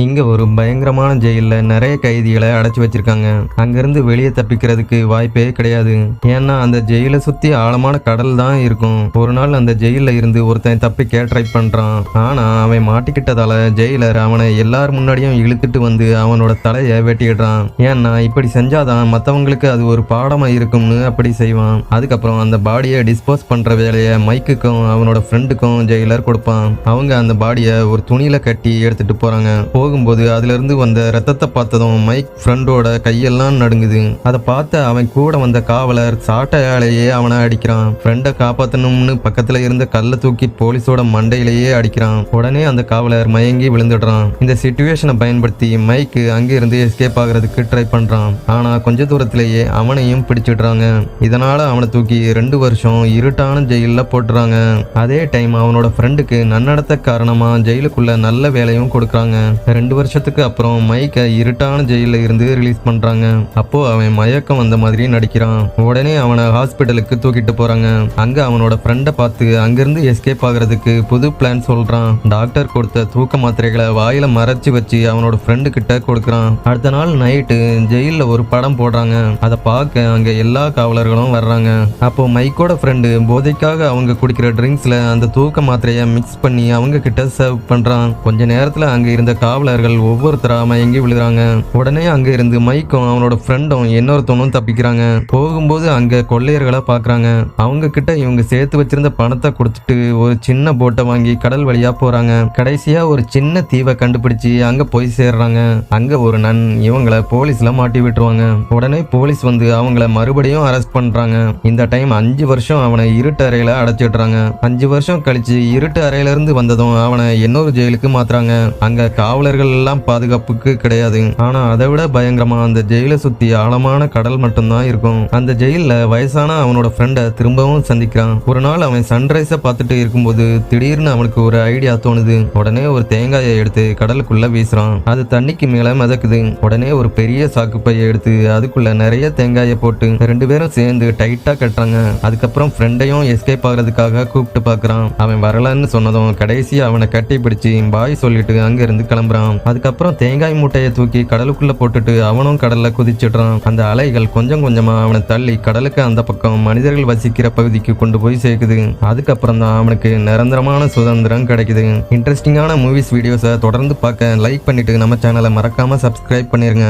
இங்க ஒரு பயங்கரமான ஜெயிலில் நிறைய கைதிகளை அடைச்சு வச்சிருக்காங்க. அங்கிருந்து வெளியே தப்பிக்கிறதுக்கு வாய்ப்பே கிடையாது. ஏன்னா அந்த ஜெயிலை சுத்தி ஆழமான கடல் தான் இருக்கும். ஒரு நாள் அந்த ஜெயில இருந்து ஒருத்தன் தப்பிக்க ட்ரை பண்றான். ஆனா அவன் மாட்டிக்கிட்டதால ஜெயிலர் அவனை எல்லார் முன்னாடியும் இழுத்துட்டு வந்து அவனோட தலையை வெட்டிடுறான். ஏன்னா இப்படி செஞ்சாதான் மத்தவங்களுக்கு அது ஒரு பாடமா இருக்கும்னு அப்படி செய்வான். அதுக்கப்புறம் அந்த பாடியை டிஸ்போஸ் பண்ற வேலையை மைக்குக்கும் அவனோட ஃப்ரெண்டுக்கும் ஜெயிலர் கொடுப்பான். அவங்க அந்த பாடியை ஒரு துணியில கட்டி எடுத்துட்டு போறாங்க. போகும்போது அதுலேருந்து வந்த ரத்தத்தை பார்த்ததும் மைக் ஃப்ரெண்டோட கையெல்லாம் நடுங்குது. அதை பார்த்து அவன் கூட வந்த காவலர் சாட்டையாலேயே அவனை அடிக்கிறான். ஃப்ரெண்டை காப்பாற்றணும்னு பக்கத்தில் இருந்த கல்லை தூக்கி போலீஸோட மண்டையிலேயே அடிக்கிறான். உடனே அந்த காவலர் மயங்கி விழுந்துடுறான். இந்த சுச்சுவேஷனை பயன்படுத்தி மைக்கு அங்கிருந்து எஸ்கேப் ஆகிறதுக்கு ட்ரை பண்ணுறான் ஆனால் கொஞ்ச தூரத்திலேயே அவனையும் பிடிச்சிடுறாங்க. இதனால் அவனை தூக்கி ரெண்டு வருஷம் இருட்டான ஜெயிலில் போட்டுறாங்க. அதே டைம் அவனோட ஃப்ரெண்டுக்கு நன்னடத்த காரணமாக ஜெயிலுக்குள்ள நல்ல வேலையும் கொடுக்குறாங்க. ரெண்டு வருஷத்துக்கு அப்புறம் மைக்கை இருட்டான ஜெயில இருந்து ரிலீஸ் பண்றாங்க. அப்போ அவன் மயக்கம் வந்த மாதிரி நடிக்கிறான். உடனே அவனை ஹாஸ்பிட்டலுக்கு தூக்கிட்டு போறாங்க. அங்க அவனோட ஃப்ரெண்டை பார்த்து அங்கிருந்து எஸ்கேப் ஆகுறதுக்கு புது பிளான் சொல்றான். டாக்டர் கொடுத்த தூக்க மாத்திரைகளை வாயில மறைச்சு வச்சு அவனோட ஃப்ரெண்டு கிட்ட கொடுக்குறான். அடுத்த நாள் நைட்டு ஜெயிலில் ஒரு படம் போடுறாங்க. அதை பார்க்க அங்க எல்லா காவலர்களும் வர்றாங்க. அப்போ மைக்கோட ஃப்ரெண்டு போதைக்காக அவங்க குடிக்கிற ட்ரிங்க்ஸ்ல அந்த தூக்க மாத்திரையை மிக்ஸ் பண்ணி அவங்க கிட்ட சர்வ் பண்றான். கொஞ்ச நேரத்துல அங்க இருந்த காவல் காவலர்கள் ஒவ்வொருத்தராக மயங்கி விழுகிறாங்க? உடனே அங்க இருந்து மைக்கும் அவனோட ஃப்ரெண்டும் இன்னொருத்தவனும் தப்பிக்கிறாங்க. போகும்போது அங்க கொள்ளையர்களை பாக்குறாங்க அவங்க கிட்ட இவங்க சேர்த்து வச்சிருந்த பணத்தை கொடுத்துட்டு ஒரு சின்ன போட்டை வாங்கி கடல் வழியா போறாங்க. கடைசியா ஒரு சின்ன தீவை கண்டுபிடிச்சு அங்க போய் சேர்றாங்க. அங்க ஒரு நன் இவங்கள போலீஸ்ல மாட்டி விட்டுருவாங்க. உடனே போலீஸ் வந்து அவங்கள மறுபடியும் அரெஸ்ட் பண்றாங்க. இந்த டைம் அஞ்சு வருஷம் அவனை இருட்டு அறையில அடைச்சிடுறாங்க அஞ்சு வருஷம் கழிச்சு இருட்டு அறையில இருந்து வந்ததும் அவனை இன்னொரு ஜெயிலுக்கு மாத்துறாங்க. அங்க காவலர்கள் எல்லாம் பாதுகாப்புக்கு கிடையாது. ஆனா அதை விட பயங்கரமா அந்த ஜெயிலை சுத்தி ஆழமான கடல் மட்டும்தான் இருக்கும். அந்த ஜெயில்ல வயசான அவனோட ஃப்ரெண்டை திரும்பவும் சந்திக்கிறான். ஒரு நாள் அவன் சன்ரைஸை பார்த்துட்டு இருக்கும்போது திடீர்னு அவனுக்கு ஒரு ஐடியா தோணுது. உடனே ஒரு தேங்காயை எடுத்து கடலுக்குள்ள வீசுறான். அது தண்ணிக்கு மேல மிதக்குது. உடனே ஒரு பெரிய சாக்கு பையை எடுத்து அதுக்குள்ள நிறைய தேங்காயை போட்டு ரெண்டு பேரும் சேர்ந்து டைட்டா கட்டுறாங்க. அதுக்கப்புறம் ஃப்ரெண்டையும் எஸ்கேப் ஆகுறதுக்காக கூப்பிட்டு பாக்குறான் அவன் வரலன்னு சொன்னதும் கடைசி அவனை கட்டி பிடிச்சி பாய் சொல்லிட்டு அங்க இருந்து போயிடுறான் அதுக்கப்புறம் தேங்காய் மூட்டையை தூக்கி கடலுக்குள்ள போட்டுட்டு அவனும் கடல்ல குதிச்சிடுறான். அந்த அலைகள் கொஞ்சம் கொஞ்சமா அவனை தள்ளி கடலுக்கு அந்த பக்கம் மனிதர்கள் வசிக்கிற பகுதிக்கு கொண்டு போய் சேர்க்குது. அதுக்கப்புறம் தான் அவனுக்கு நிரந்தரமான சுதந்திரம் கிடைக்குது. இன்ட்ரெஸ்டிங்கான மூவிஸ் வீடியோஸை தொடர்ந்து பார்க்க லைக் பண்ணிட்டு நம்ம சேனலை மறக்காம சப்ஸ்கிரைப் பண்ணிருங்க.